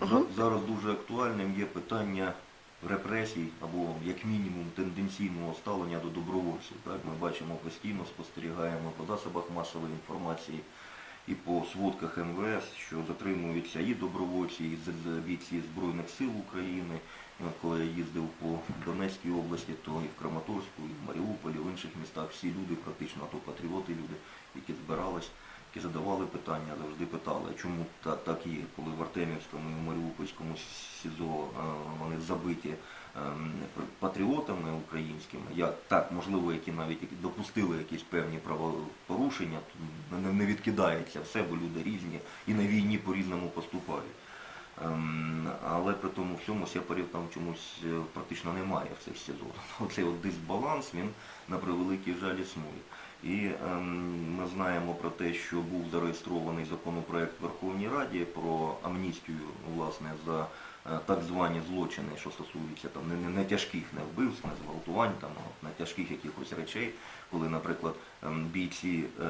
За- Зараз дуже актуальним є питання репресій або як мінімум тенденційного ставлення до добровольців. Так? Ми бачимо постійно, спостерігаємо по засобах масової інформації і по сводках МВС, що затримуються і добровольці, і бійці Збройних сил України. І коли я їздив по Донецькій області, то і в Краматорську, і в Маріуполі, в інших містах всі люди, практично то патріоти люди, які збирались, які задавали питання, завжди питали, чому та- так є, коли в Артемівському і в Маріупольському СІЗО е, вони забиті ем, патріотами українськими, як так, можливо, які навіть допустили якісь певні правопорушення, не, не відкидається все, бо люди різні і на війні по-різному поступають. Але при тому всьому сепарів там чомусь е, практично немає в цих СІЗО. Оцей от дисбаланс, він на превеликий жаль існує. І ем, ми знаємо про те, що був зареєстрований законопроект в Верховній Раді про амністію власне за е, так звані злочини, що стосуються там не, не, не тяжких не вбивств, не зґвалтувань, там, а не тяжких якихось речей, коли, наприклад, бійці е,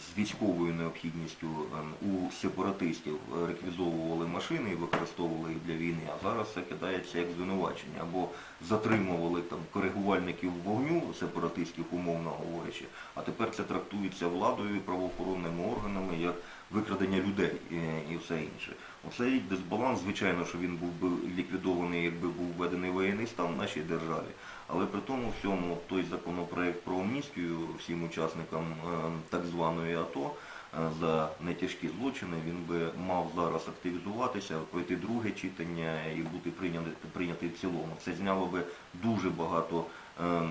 з військовою необхідністю ем, у сепаратистів е, реквізовували машини і використовували їх для війни, а зараз це кидається як звинувачення. Або затримували там коригувальників вогню сепаратистів, умовно говорячи, а тепер це трактується владою і правоохоронними органами як викрадення людей і, і все інше. Оцей дисбаланс, звичайно, що він був би ліквідований, якби був введений воєнний в нашій державі. Але при тому всьому той законопроект про амністію всім учасникам е, так званої АТО е, за нетяжкі злочини, він би мав зараз активізуватися, пройти друге читання і бути прийнятий, прийнятий в цілому. Це зняло би дуже багато е,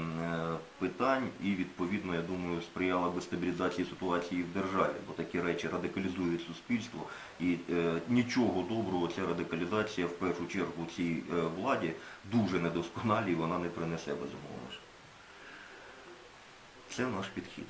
питань і відповідно, я думаю, сприяло би стабілізації ситуації в державі, бо такі речі радикалізують суспільство і е, нічого доброго ця радикалізація в першу чергу цій е, владі дуже недосконалі, вона не принесе безумовно. Це наш підхід.